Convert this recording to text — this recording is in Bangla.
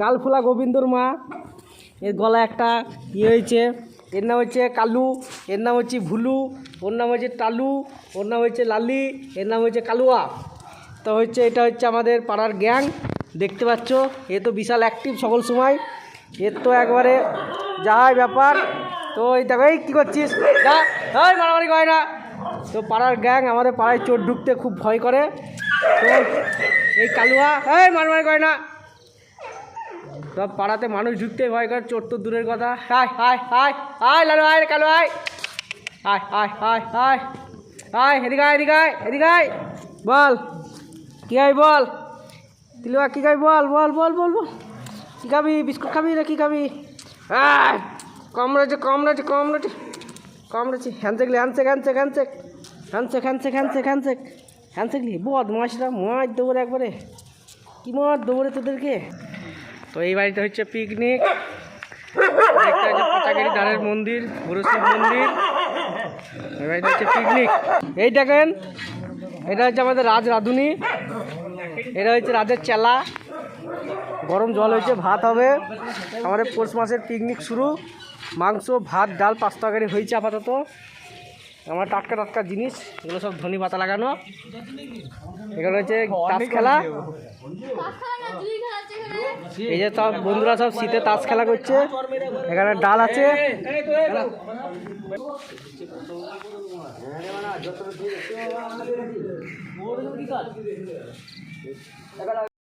গালফুলা গোবিন্দর মা। এর গলা একটা ইয়ে হয়েছে। এর নাম হচ্ছে কালু, এর নাম হচ্ছে ভুলু, ওর নাম হচ্ছে টালু, ওর নাম হচ্ছে লালি, এর নাম হচ্ছে কালুয়া। তো হচ্ছে এটা হচ্ছে আমাদের পাড়ার গ্যাং, দেখতে পাচ্ছ? এ তো বিশাল অ্যাক্টিভ সকল সময়। এর তো একবারে যাই ব্যাপার। তো এই দেখো, এই কী করছিস? মারামারি করে না। তো পাড়ার গ্যাং আমাদের পাড়ায় চোর ঢুকতে খুব ভয় করে। তো এই কালুয়া, এই মারামারি করে না। সব পাড়াতে মানুষ ঢুকতে ভয় করে, চোর তো দূরের কথা। Hi hi hi hi Lalu hi Kalu hi hi hi hi hi hi আয় আয়, এদিকে আয়। বল, কী খাবি বল? তিলুয়া, কী খাবি বল? বল বল বল বল। কী খাবি? বিস্কুট খাবি না কী খাবি? আয়, কম রয়েছে কম রয়েছে কম রয়েছে কম রয়েছে। Handshake handshake handshake handshake. Handshake handshake handshake handshake. Handshake লি, বদ মাসটা মাছ দৌড়ে একবারে। কি মাছ দৌড়ে তোদেরকে? তো এই বাড়িতে হচ্ছে পিকনিক একটা হচ্ছে পাচাগিরি মন্দির গুরু শিব মন্দির এই বাড়িতে হচ্ছে পিকনিক এই দেখেন এটা হচ্ছে আমাদের রাজ রাঁধুনি এটা হচ্ছে রাজের চেলা। গরম জল হয়েছে ভাত হবে। আমাদের পৌষ মাসের পিকনিক শুরু। মাংস ভাত ডাল পাঁচ তরকারি হয়েছে আপাতত। আমার টাটকা টাটকা জিনিস এগুলো সব ধনী পাতা লাগানো। এখানে হচ্ছে তাস খেলা। এই যে সব বন্ধুরা সব শীতে তাস খেলা করছে। এখানে ডাল আছে।